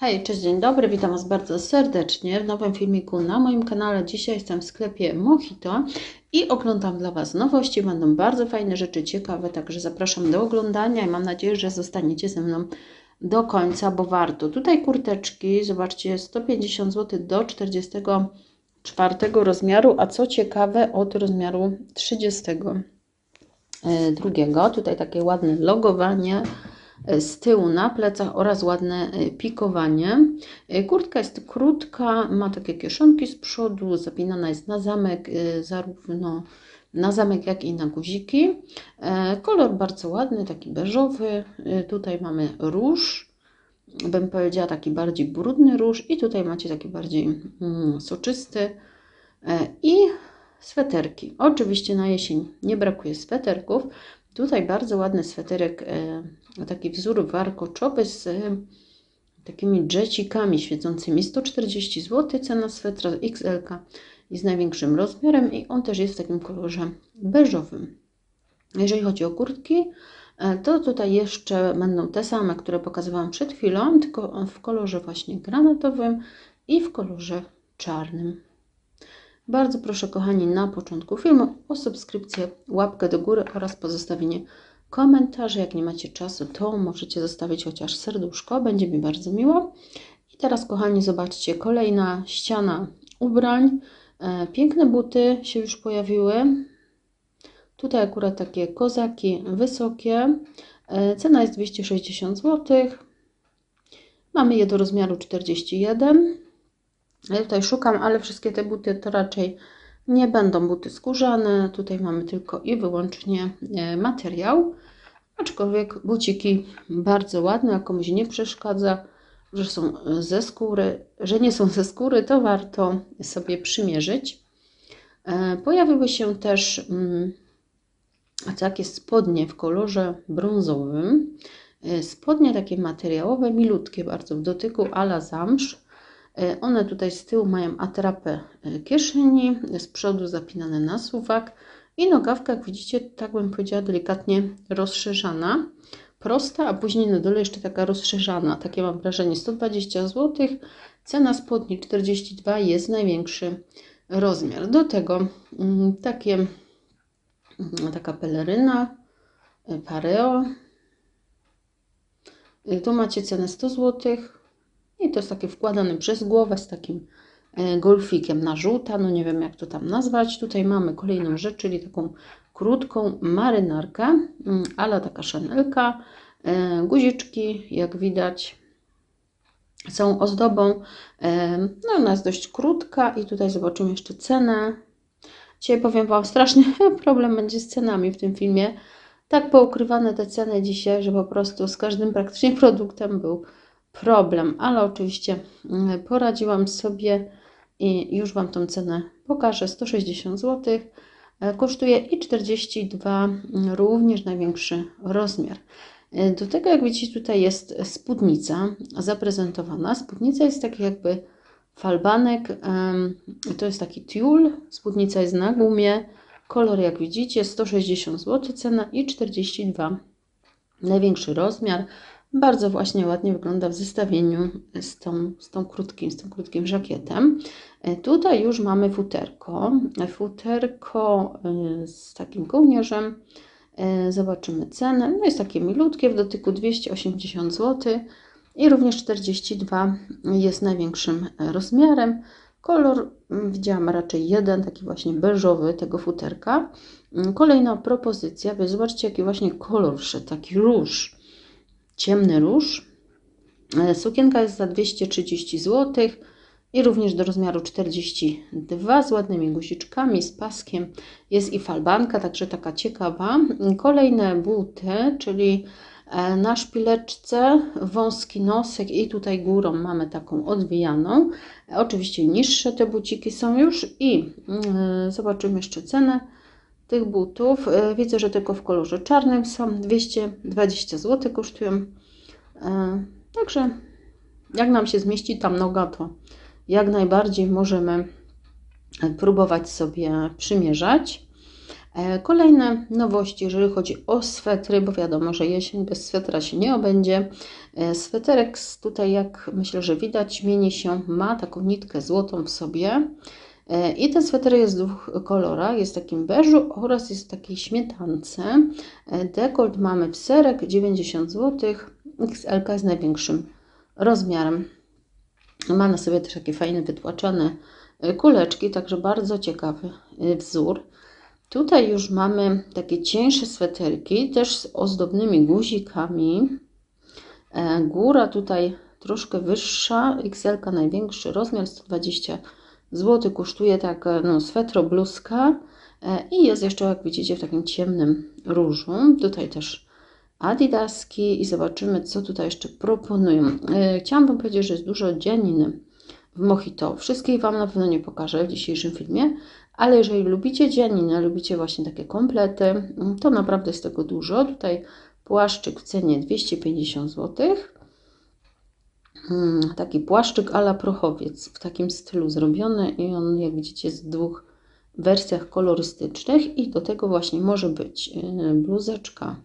Hej, cześć, dzień dobry, witam Was bardzo serdecznie w nowym filmiku na moim kanale. Dzisiaj jestem w sklepie Mojito i oglądam dla Was nowości. Będą bardzo fajne rzeczy, ciekawe, także zapraszam do oglądania i mam nadzieję, że zostaniecie ze mną do końca, bo warto. Tutaj kurteczki, zobaczcie, 150 zł do 44 rozmiaru, a co ciekawe od rozmiaru 32. Tutaj takie ładne logowanie z tyłu na plecach oraz ładne e, pikowanie. E, Kurtka jest krótka, ma takie kieszonki z przodu, zapinana jest na zamek, e, zarówno na zamek, jak i na guziki. Kolor bardzo ładny, taki beżowy. Tutaj mamy róż, bym powiedziała taki bardziej brudny róż i tutaj macie taki bardziej mm, soczysty i sweterki. Oczywiście na jesień nie brakuje sweterków. Tutaj bardzo ładny sweterek, e, taki wzór warkoczowy z e, takimi dżecikami świecącymi. 140 zł, cena swetra XL i z największym rozmiarem i on też jest w takim kolorze beżowym. Jeżeli chodzi o kurtki, e, to tutaj jeszcze będą te same, które pokazywałam przed chwilą, tylko w kolorze właśnie granatowym i w kolorze czarnym. Bardzo proszę, kochani, na początku filmu o subskrypcję, łapkę do góry oraz pozostawienie komentarzy. Jak nie macie czasu, to możecie zostawić chociaż serduszko, będzie mi bardzo miło. I teraz, kochani, zobaczcie, kolejna ściana ubrań. E, piękne buty się już pojawiły. Tutaj akurat takie kozaki wysokie. E, cena jest 260 zł. Mamy je do rozmiaru 41 ja tutaj szukam, ale wszystkie te buty to raczej nie będą buty skórzane. Tutaj mamy tylko i wyłącznie e, materiał. Aczkolwiek buciki bardzo ładne, a komuś nie przeszkadza, że są ze skóry, że nie są ze skóry, to warto sobie przymierzyć. E, pojawiły się też mm, takie spodnie w kolorze brązowym. E, spodnie takie materiałowe, milutkie bardzo w dotyku, ala zamsz. E, one tutaj z tyłu mają atrapę e, kieszeni, z przodu zapinane na suwak i nogawka, jak widzicie, tak bym powiedziała, delikatnie rozszerzana. Prosta, a później na dole jeszcze taka rozszerzana. Takie mam wrażenie 120 zł. Cena spodni 42 jest największy rozmiar. Do tego mm, takie, mm, taka peleryna e, pareo. Tu macie cenę 100 zł. I to jest takie wkładane przez głowę z takim e, golfikiem na żółta, no nie wiem jak to tam nazwać. Tutaj mamy kolejną rzecz, czyli taką krótką marynarkę, mm, ale taka szanelka. E, guziczki, jak widać, są ozdobą. E, no ona jest dość krótka i tutaj zobaczymy jeszcze cenę. Dzisiaj powiem Wam, straszny problem będzie z cenami w tym filmie. Tak poukrywane te ceny dzisiaj, że po prostu z każdym praktycznie produktem był problem, ale oczywiście mm, poradziłam sobie i już Wam tą cenę pokażę. 160 zł e, kosztuje i 42 mm, również największy rozmiar. E, do tego, jak widzicie, tutaj jest spódnica zaprezentowana. Spódnica jest taki jakby falbanek, to jest taki tiul, spódnica jest na gumie, kolor jak widzicie 160 zł cena i 42 największy rozmiar. Bardzo właśnie ładnie wygląda w zestawieniu z tą, z tą krótkim, z tym krótkim żakietem. E, tutaj już mamy futerko. Futerko e, z takim kołnierzem. E, zobaczymy cenę. No jest takie milutkie, w dotyku 280 zł i również 42 jest największym rozmiarem. Kolor mm, widziałam raczej jeden, taki właśnie beżowy tego futerka. Mm, kolejna propozycja, wy zobaczcie jaki właśnie kolor wszedł, taki róż ciemny róż. E, sukienka jest za 230 zł i również do rozmiaru 42 z ładnymi guziczkami, z paskiem. Jest i falbanka, także taka ciekawa. Kolejne buty, czyli e, na szpileczce wąski nosek i tutaj górą mamy taką odwijaną. Oczywiście niższe te buciki są już i yy, zobaczymy jeszcze cenę tych butów. E, widzę, że tylko w kolorze czarnym są 220 zł kosztują. E, także jak nam się zmieści tam noga, to jak najbardziej możemy próbować sobie przymierzać. E, Kolejne nowości, jeżeli chodzi o swetry, bo wiadomo, że jesień bez swetra się nie obędzie. E, Sweterek tutaj, jak myślę, że widać, mieni się, ma taką nitkę złotą w sobie. I ten sweter jest w dwóch kolorach, jest w takim beżu oraz jest w takiej śmietance. Dekolt mamy w serek 90 zł, XL jest największym rozmiarem. Ma na sobie też takie fajne wytłaczane e, kuleczki, także bardzo ciekawy e, wzór. Tutaj już mamy takie cieńsze sweterki, też z ozdobnymi guzikami. E, Góra tutaj troszkę wyższa, XL największy rozmiar 120 zł kosztuje tak no, swetro bluzka e, i jest jeszcze jak widzicie w takim ciemnym różu. Tutaj też adidaski i zobaczymy co tutaj jeszcze proponują. E, Chciałam Wam powiedzieć, że jest dużo dzianiny w Mojito. Wszystkich Wam na pewno nie pokażę w dzisiejszym filmie, ale jeżeli lubicie dzianinę, lubicie właśnie takie komplety, mm, to naprawdę jest tego dużo. Tutaj płaszczyk w cenie 250 zł. Mm, Taki płaszczyk ala prochowiec w takim stylu zrobiony i on jak widzicie jest w dwóch wersjach kolorystycznych i do tego właśnie może być yy, bluzeczka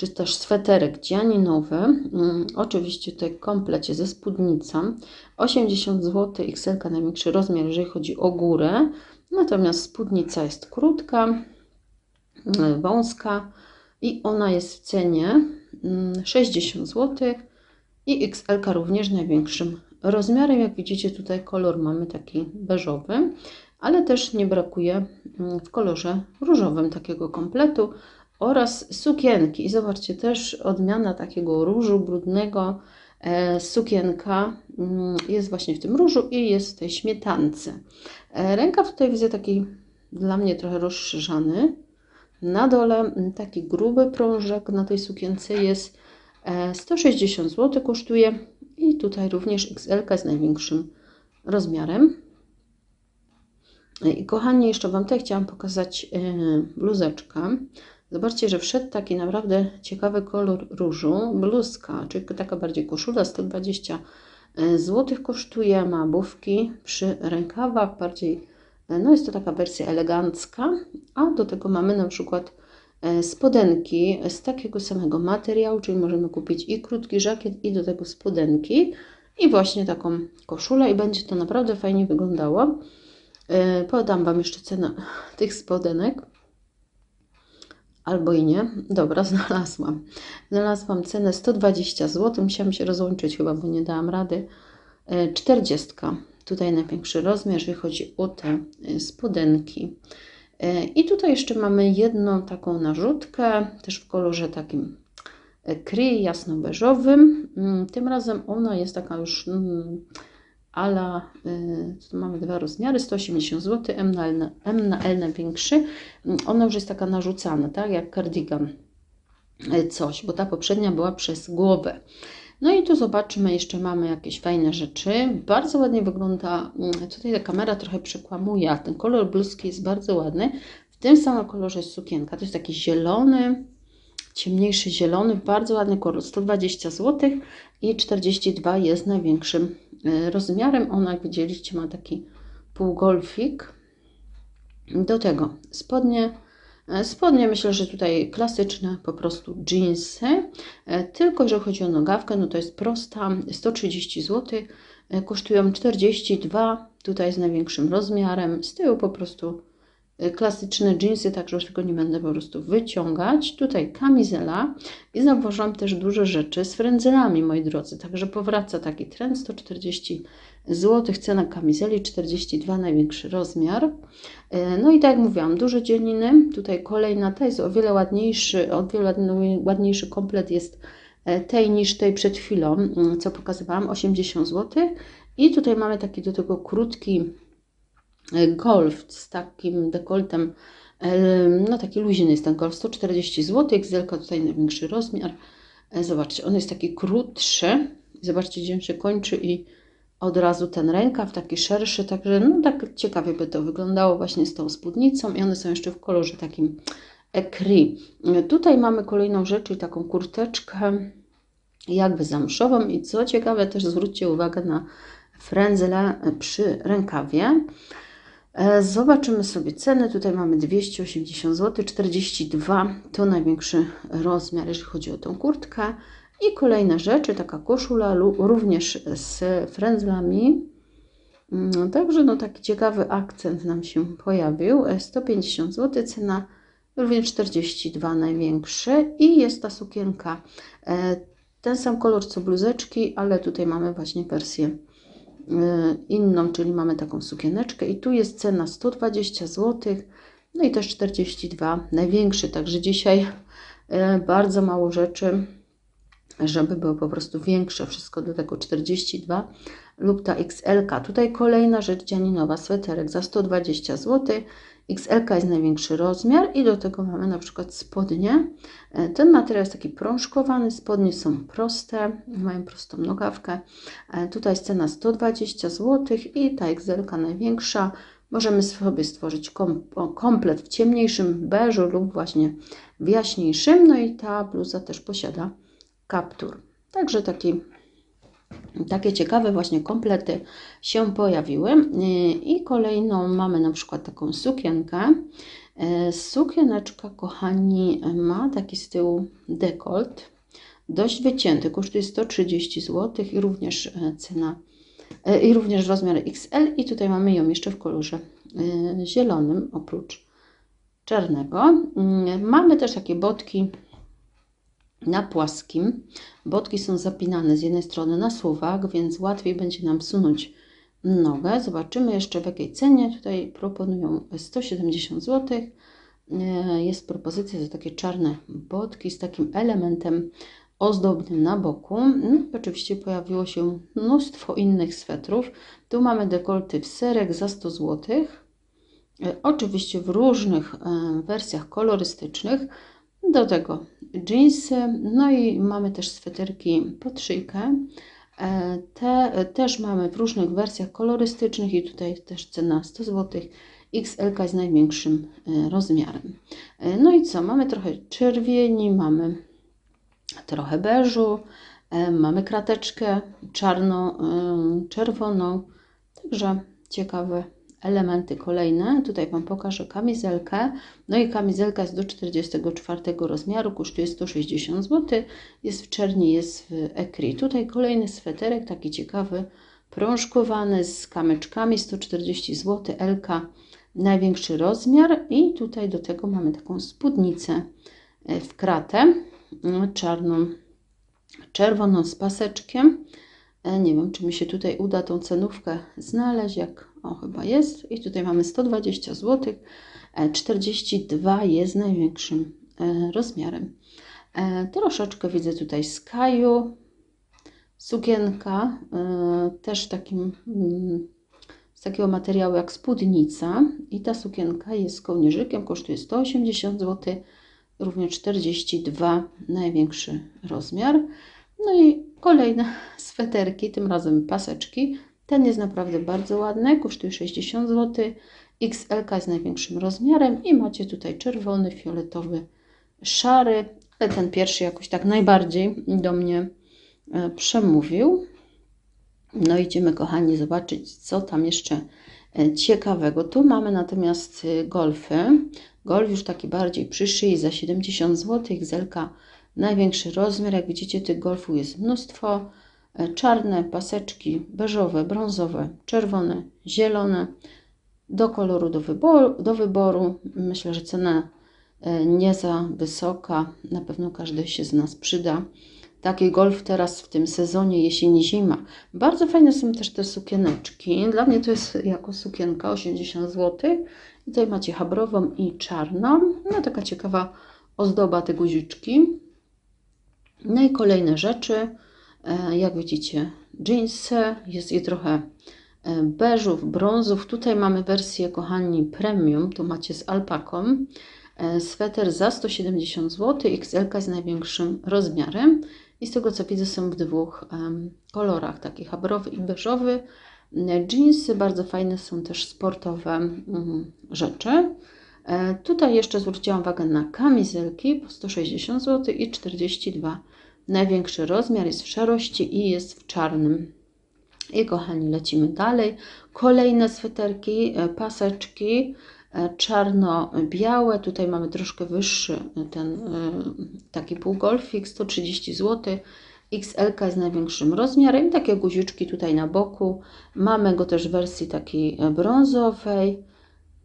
czy też sweterek dzianinowy. Mm, Oczywiście tutaj komplecie ze spódnicą. 80 zł, XL największy rozmiar, jeżeli chodzi o górę. Natomiast spódnica jest krótka, mm, wąska i ona jest w cenie mm, 60 zł i XL również największym rozmiarem. Jak widzicie tutaj kolor mamy taki beżowy, ale też nie brakuje mm, w kolorze różowym takiego kompletu oraz sukienki. I zobaczcie, też odmiana takiego różu brudnego. E, sukienka mm, jest właśnie w tym różu i jest w tej śmietance. E, rękaw tutaj widzę taki dla mnie trochę rozszerzany. Na dole mm, taki gruby prążek na tej sukience jest e, 160 zł kosztuje i tutaj również XL z największym rozmiarem. I kochani, jeszcze Wam tutaj chciałam pokazać e, bluzeczkę. Zobaczcie, że wszedł taki naprawdę ciekawy kolor różu. Bluzka, czyli taka bardziej koszula, 120 zł kosztuje. Ma bufki przy rękawach, bardziej, e, no jest to taka wersja elegancka. A do tego mamy na przykład e, spodenki z takiego samego materiału, czyli możemy kupić i krótki żakiet, i do tego spodenki. I właśnie taką koszulę, i będzie to naprawdę fajnie wyglądało. E, Podam Wam jeszcze cenę tych spodenek. Albo i nie. Dobra, znalazłam. Znalazłam cenę 120 zł. Musiałam się rozłączyć chyba, bo nie dałam rady. E, 40. Tutaj największy rozmiar, jeżeli chodzi o te e, spodenki. E, I tutaj jeszcze mamy jedną taką narzutkę, też w kolorze takim e, kry jasno-beżowym. Mm, Tym razem ona jest taka już mm, ala, y, tu mamy dwa rozmiary, 180 zł, M na L, na, M na L największy. Ona już jest taka narzucana, tak, jak cardigan y, coś, bo ta poprzednia była przez głowę. No i tu zobaczymy, jeszcze mamy jakieś fajne rzeczy. Bardzo ładnie wygląda, mm, tutaj ta kamera trochę przekłamuje, ten kolor bluzki jest bardzo ładny. W tym samym kolorze jest sukienka, to jest taki zielony, ciemniejszy zielony, bardzo ładny kolor, 120 zł i 42 jest największym rozmiarem. Ona, jak widzieliście, ma taki półgolfik. Do tego spodnie. E, Spodnie myślę, że tutaj klasyczne po prostu jeansy. E, Tylko jeżeli chodzi o nogawkę, no to jest prosta, 130 zł. E, Kosztują 42, tutaj z największym rozmiarem. Z tyłu po prostu klasyczne jeansy, także już tego nie będę po prostu wyciągać. Tutaj kamizela i zauważyłam też duże rzeczy z frędzelami, moi drodzy. Także powraca taki trend, 140 zł, cena kamizeli 42, największy rozmiar. E, No i tak jak mówiłam, duże dzieliny. Tutaj kolejna, ta jest o wiele ładniejszy, o wiele ładniejszy komplet jest e, tej niż tej przed chwilą, mm, co pokazywałam, 80 zł. I tutaj mamy taki do tego krótki golf z takim dekoltem, e, no taki luźny jest ten golf, 140 zł, XL tutaj największy rozmiar. E, Zobaczcie, on jest taki krótszy, zobaczcie gdzie się kończy i od razu ten rękaw taki szerszy, także no tak ciekawie by to wyglądało właśnie z tą spódnicą i one są jeszcze w kolorze takim ecri. Tutaj mamy kolejną rzecz, czyli taką kurteczkę jakby zamszową i co ciekawe też zwróćcie uwagę na frędzle przy rękawie. E, Zobaczymy sobie ceny. Tutaj mamy 280 zł, 42 to największy rozmiar, jeżeli chodzi o tą kurtkę. I kolejne rzeczy, taka koszula również z frędzlami. Mm, Także no taki ciekawy akcent nam się pojawił. E, 150 zł, cena również 42 największy i jest ta sukienka. e, Ten sam kolor co bluzeczki, ale tutaj mamy właśnie wersję e, inną, czyli mamy taką sukieneczkę i tu jest cena 120 zł, no i też 42 największy, także dzisiaj e, bardzo mało rzeczy, żeby było po prostu większe, wszystko do tego 42 lub ta XL. Tutaj kolejna rzecz dzianinowa, sweterek za 120 zł. XL jest największy rozmiar i do tego mamy na przykład spodnie. E, Ten materiał jest taki prążkowany, spodnie są proste, mają prostą nogawkę. E, Tutaj jest cena 120 zł i ta XL największa. Możemy sobie stworzyć komplet w ciemniejszym beżu lub właśnie w jaśniejszym. No i ta bluza też posiada kaptur. Także taki takie ciekawe właśnie komplety się pojawiły. I kolejną mamy na przykład taką sukienkę. Sukieneczka, kochani, ma taki z tyłu dekolt, dość wycięty, kosztuje 130 zł i również e, cena e, i również rozmiar XL i tutaj mamy ją jeszcze w kolorze e, zielonym oprócz czarnego. Yy, Mamy też takie botki na płaskim. Botki są zapinane z jednej strony na suwak, więc łatwiej będzie nam wsunąć nogę. Zobaczymy jeszcze w jakiej cenie. Tutaj proponują 170 zł. E, Jest propozycja za takie czarne botki z takim elementem ozdobnym na boku. No oczywiście pojawiło się mnóstwo innych swetrów. Tu mamy dekolty w serek za 100 zł. E, Oczywiście w różnych e, wersjach kolorystycznych. Do tego dżinsy, no i mamy też sweterki pod szyjkę. E, Te e, też mamy w różnych wersjach kolorystycznych i tutaj też cena 100 zł. XL jest największym e, rozmiarem. No i co? Mamy trochę czerwieni, mamy trochę beżu, mamy krateczkę czarno-czerwoną. Także ciekawe elementy kolejne. Tutaj Wam pokażę kamizelkę. No i kamizelka jest do 44 rozmiaru, kosztuje 160 zł. Jest w czerni, jest w ekri. Tutaj kolejny sweterek, taki ciekawy, prążkowany z kamyczkami, 140 zł. LK największy rozmiar i tutaj do tego mamy taką spódnicę e, w kratę, no, czarną, czerwoną z paseczkiem. E, Nie wiem, czy mi się tutaj uda tą cenówkę znaleźć, jak o chyba jest. I tutaj mamy 120 zł. E, 42 jest największym e, rozmiarem. E, Troszeczkę widzę tutaj skaju. Sukienka e, też takim mm, z takiego materiału jak spódnica i ta sukienka jest z kołnierzykiem, kosztuje 180 zł, również 42 największy rozmiar. No i kolejne sweterki, tym razem paseczki. Ten jest naprawdę bardzo ładny, kosztuje 60 zł. XL jest największym rozmiarem i macie tutaj czerwony, fioletowy, szary, ale ten pierwszy jakoś tak najbardziej do mnie e, przemówił. No idziemy, kochani, zobaczyć, co tam jeszcze e, ciekawego. Tu mamy natomiast e, golfy. Golf już taki bardziej przy szyi za 70 zł. Zelka największy rozmiar. Jak widzicie, tych golfów jest mnóstwo. E, Czarne paseczki, beżowe, brązowe, czerwone, zielone. Do koloru do wyboru. Do wyboru. Myślę, że cena e, nie za wysoka. Na pewno każdy się z nas przyda. Taki golf teraz w tym sezonie jesień-zima. Bardzo fajne są też te sukieneczki. Dla mnie to jest jako sukienka 80 zł. Tutaj macie chabrową i czarną. No taka ciekawa ozdoba te guziczki. No i kolejne rzeczy. E, Jak widzicie, jeansy. Jest je trochę e, beżów, brązów. Tutaj mamy wersję, kochani, premium. Tu macie z alpaką. E, Sweter za 170 zł. XL jest największym rozmiarem. I z tego co widzę, są w dwóch kolorach, taki habrowy i beżowy. Jeansy bardzo fajne są też sportowe mm, rzeczy. Tutaj jeszcze zwróciłam uwagę na kamizelki po 160 zł i 42. Największy rozmiar jest w szarości i jest w czarnym I kochani, lecimy dalej. Kolejne sweterki, e, paseczki e, czarno-białe. Tutaj mamy troszkę wyższy e, ten taki półgolfik, 130 zł. XL jest największym rozmiarem. Takie guziczki tutaj na boku. Mamy go też w wersji takiej brązowej.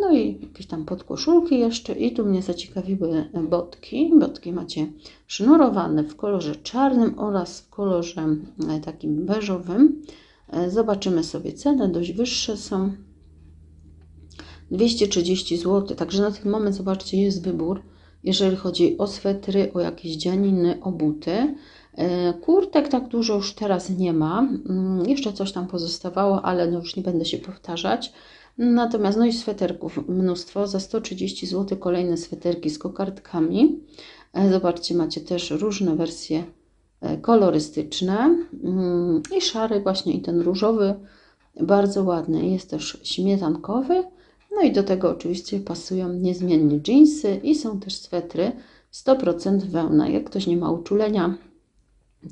No i jakieś tam podkoszulki jeszcze. I tu mnie zaciekawiły botki. Botki macie sznurowane w kolorze czarnym oraz w kolorze e, takim beżowym. E, Zobaczymy sobie cenę, dość wyższe są. 230 zł, także na ten moment zobaczcie jest wybór, jeżeli chodzi o swetry, o jakieś dzianiny, o buty. E, Kurtek tak dużo już teraz nie ma, Mm, jeszcze coś tam pozostawało, ale no już nie będę się powtarzać. Natomiast no i sweterków mnóstwo, za 130 zł kolejne sweterki z kokardkami. E, Zobaczcie, macie też różne wersje e, kolorystyczne Mm, i szary właśnie i ten różowy, bardzo ładny, jest też śmietankowy. No i do tego oczywiście pasują niezmiennie dżinsy i są też swetry 100% wełna. Jak ktoś nie ma uczulenia,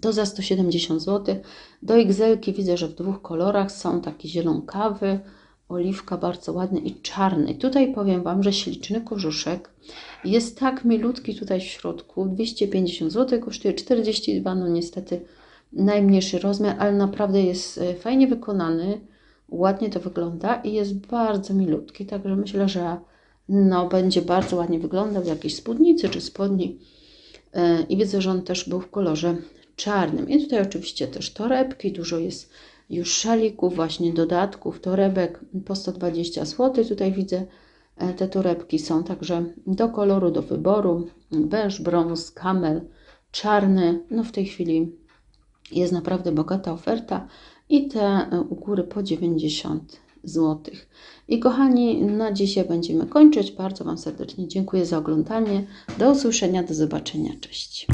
to za 170 zł. Do XL widzę, że w dwóch kolorach są taki zielonkawy, oliwka bardzo ładny i czarny. Tutaj powiem Wam, że śliczny korzuszek jest tak milutki tutaj w środku. 250 zł kosztuje 42, no niestety najmniejszy rozmiar, ale naprawdę jest e, fajnie wykonany. Ładnie to wygląda i jest bardzo milutki, także myślę, że no, będzie bardzo ładnie wyglądał w jakiejś spódnicy czy spodni. E, I widzę, że on też był w kolorze czarnym. I tutaj oczywiście też torebki, dużo jest już szalików, właśnie dodatków, torebek po 120 zł. Tutaj widzę e, te torebki są także do koloru, do wyboru. Beż, brąz, kamel, czarny. No w tej chwili jest naprawdę bogata oferta i te e, u góry po 90 zł. I kochani, na dzisiaj będziemy kończyć. Bardzo Wam serdecznie dziękuję za oglądanie. Do usłyszenia, do zobaczenia. Cześć.